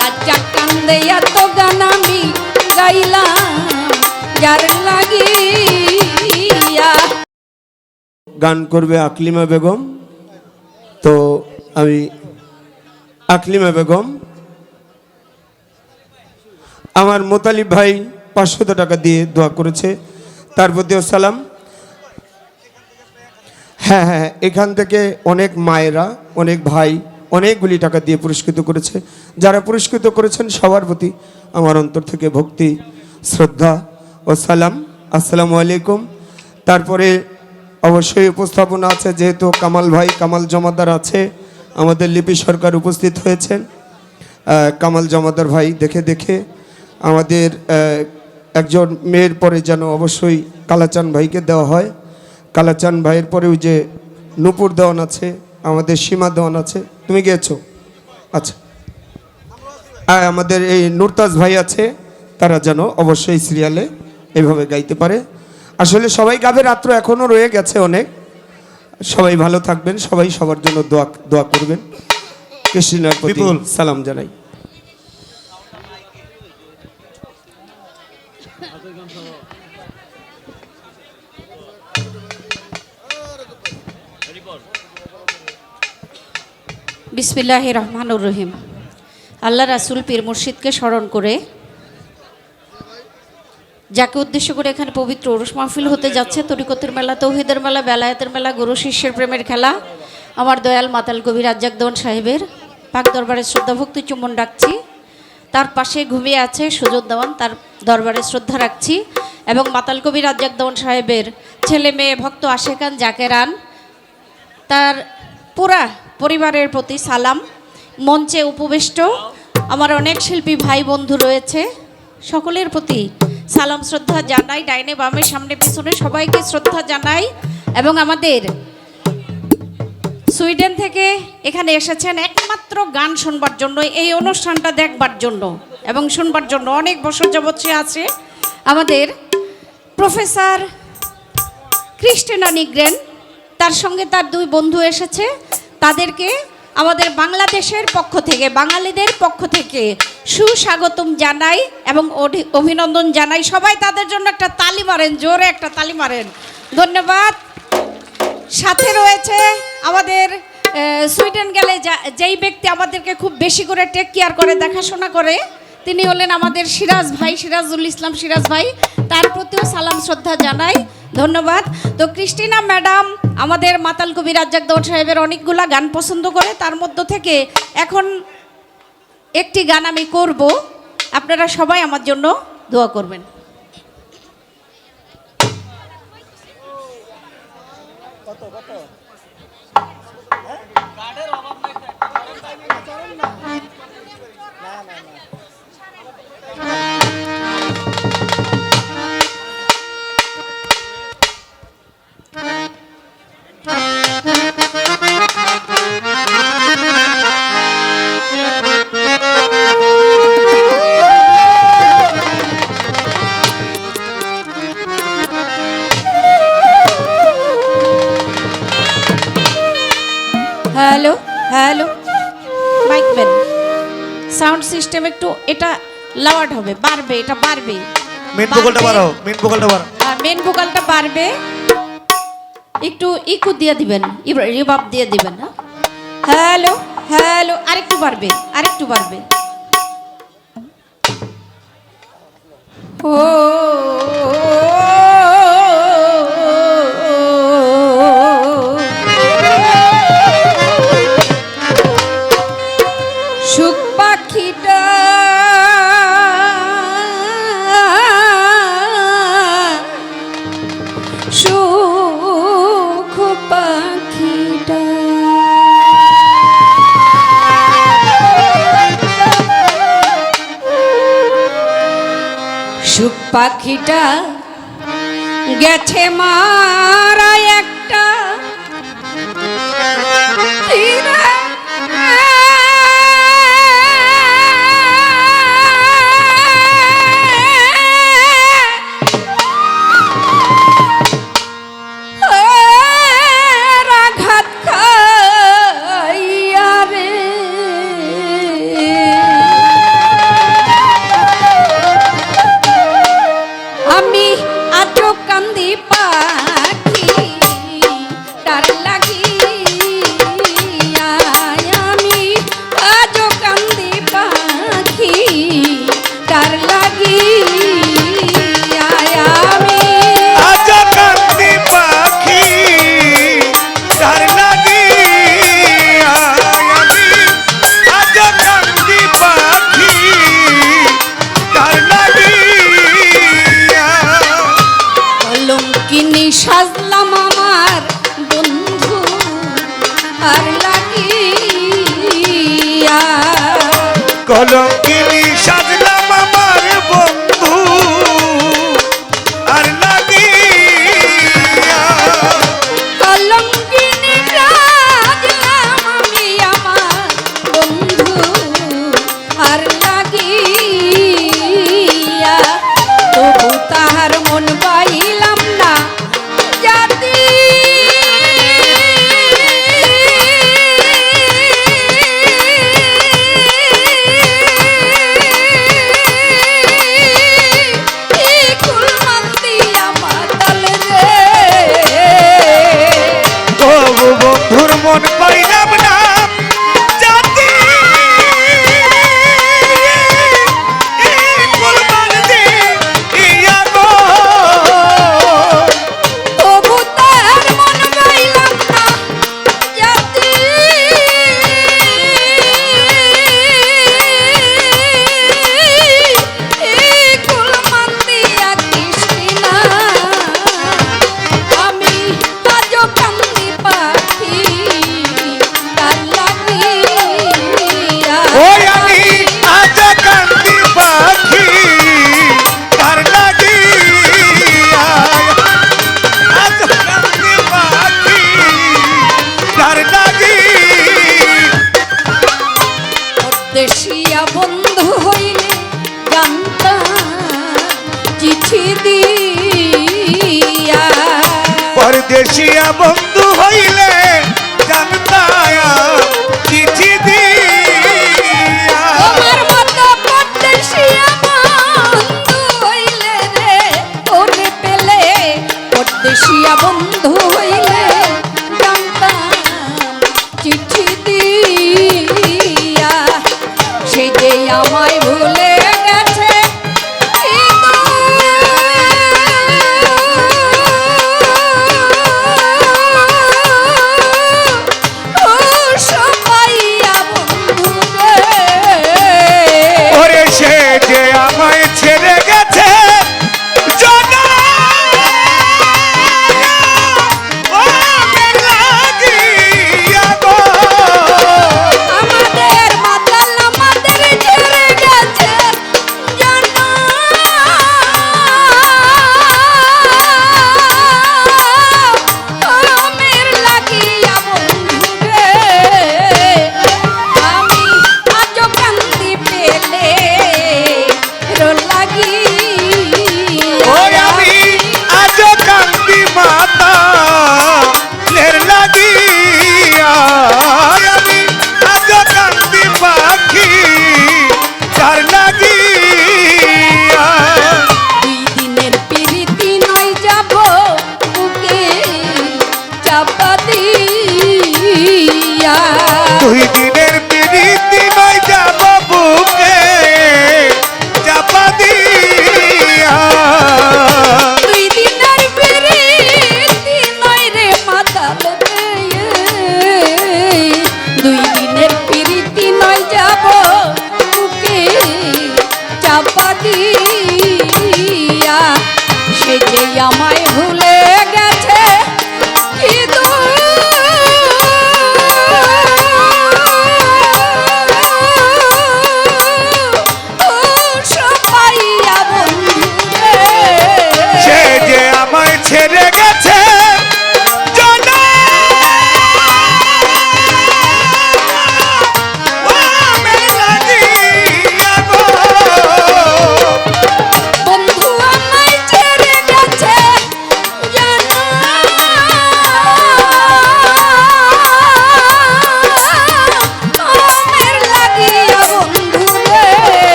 রাজা কান্দে এত গান আমি গাইলাম, যার গান করবে আকলিমা বেগম। তো আমি আকলিমা বেগম। আমার মোতালিব ভাই পাঁচশত টাকা দিয়ে দোয়া করেছে, তার প্রতিও সালাম। হ্যাঁ হ্যাঁ এখান থেকে অনেক মায়েরা, অনেক ভাই অনেকগুলি টাকা দিয়ে পুরস্কৃত করেছে। যারা পুরস্কৃত করেছেন সবার প্রতি আমার অন্তর থেকে ভক্তি, শ্রদ্ধা ও সালাম। আসসালামু আলাইকুম। তারপরে অবশ্যই উপস্থাপনা আছে, যেহেতু কামাল ভাই, কামাল জমাদার আছে, আমাদের লিপি সরকার উপস্থিত হয়েছেন। কামাল জমাদার ভাই, দেখে দেখে আমাদের একজন মেয়ের পরে যেন অবশ্যই কালাচান ভাইকে দেওয়া হয়। কালাচান ভাইয়ের পরে ওই যে নূপুর দেওয়ান আছে, আমাদের সীমা দেওয়ান আছে তুমি গিয়েছো? আচ্ছা। আর আমাদের এই নুরতাজ ভাই আছে তারা যেন অবশ্যই সিরিয়ালে এভাবে গাইতে পারে। আসলে সবাই গাবে রাত্র এখনও রয়ে গেছে অনেক। সবাই ভালো থাকবেন সবাই সবার জন্য দোয়া দোয়া করবেন। কৃষ্ণার বিপুল। সালাম জানাই। বিসমিল্লাহ রহমানুর রহিম। আল্লাহ রাসুল পীর মুর্শিদকে স্মরণ করে যাকে উদ্দেশ্য করে এখানে পবিত্র ওরস মাহফিল হতে যাচ্ছে, তরিকতের মেলা, তৌহিদের মেলা, বেলায়েতের মেলা, গুরু শিষ্যের প্রেমের খেলা, আমার দয়াল মাতাল কবির রাজ্জাক দেওয়ান সাহেবের পাক দরবারে শ্রদ্ধাভক্তি চুম্বন রাখছি, তার পাশে ঘুমিয়ে আছে সুযোগ দেওয়ান, তার দরবারে শ্রদ্ধা রাখছি, এবং মাতাল কবি রাজ্জাক দেওয়ান সাহেবের ছেলে মেয়ে ভক্ত আশেকান জাকেরান তার পুরা পরিবারের প্রতি সালাম। মঞ্চে উপবিষ্ট আমার অনেক শিল্পী ভাই বন্ধু রয়েছে। সকলের প্রতি সালাম, শ্রদ্ধা জানাই। ডাইনে বামে, সামনে পিছনে সবাইকে শ্রদ্ধা জানাই এবং আমাদের সুইডেন থেকে এখানে এসেছেন একমাত্র গান শুনবার জন্য, এই অনুষ্ঠানটা দেখবার জন্য এবং শুনবার জন্য অনেক বছর যাবৎ সে আছে। আমাদের প্রফেসর ক্রিস্টিনা নিগ্রেন তার সঙ্গে তার দুই বন্ধু এসেছে। তাদেরকে আমাদের বাংলাদেশের পক্ষ থেকে, বাঙালিদের পক্ষ থেকে সুস্বাগতম জানাই এবং অভিনন্দন জানাই। সবাই তাদের জন্য একটা তালি মারেন, জোরে একটা তালি মারেন। ধন্যবাদ। সাথে রয়েছে আমাদের সুইডেন গেলে যেই ব্যক্তি আমাদেরকে খুব বেশি করে টেক কেয়ার করে, দেখাশোনা করে, তিনি হলেন আমাদের সিরাজ ভাই, সিরাজুল ইসলাম সিরাজ ভাই। তার প্রতিও সালাম, শ্রদ্ধা জানাই। ধন্যবাদ। তো ক্রিস্টিনা ম্যাডাম, আমাদের মাতাল কবি রাজ্জাক দৌড় সাহেবের অনেকগুলা গান পছন্দ করে, তার মধ্য থেকে এখন একটি গান আমি করব। আপনারা সবাই আমার জন্য দোয়া করবেন। সিস্টেম একটু এটা লাওয়ার্ড হবে বাড়বে এটা বাড়বে। মেন ভোকালটা বাড়াও মেন ভোকালটা বাড়াও। মেন ভোকালটা বাড়বে। একটু ইকু দিয়ে দিবেন রিবাব দিয়ে দিবেন হ্যালো হ্যালো আরেকটু বাড়বে আরেকটু বাড়বে। ও পাখিটা গেছে মারা সাজলাম আমার বন্ধু আর লাগিয়া কলঙ্কিনী আছি দিয়া। পরদেশিয়া বন্ধু হইলে জানতায়া চিঠি দিয়া। আমার মতো পরদেশিয়া বন্ধু হইলে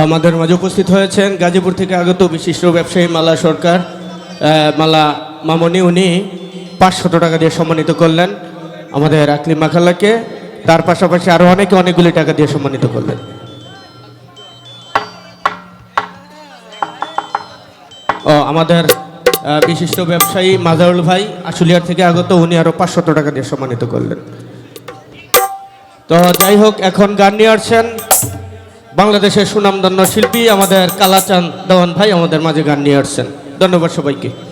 আমাদের মাঝে উপস্থিত হয়েছেন গাজীপুর থেকে আগত বিশিষ্ট ব্যবসায়ী মালা সরকার মালা মামনি। উনি পাঁচশত টাকা দিয়ে সম্মানিত করলেন আমাদের আকলিম মাখাল্লাকে। তার পাশাপাশি আরও অনেকে অনেকগুলি টাকা দিয়ে সম্মানিত করলেন। ও, আমাদের বিশিষ্ট ব্যবসায়ী মাজারুল ভাই আশুলিয়ার থেকে আগত, উনি আরও পাঁচশত টাকা দিয়ে সম্মানিত করলেন। তো যাই হোক, এখন গান নিয়ে আসছেন বাংলাদেশের সুনামধন্য শিল্পী আমাদের কালাচাঁদ দেওয়ান ভাই আমাদের মাঝে গান নিয়ে আসছেন। ধন্যবাদ সবাইকে।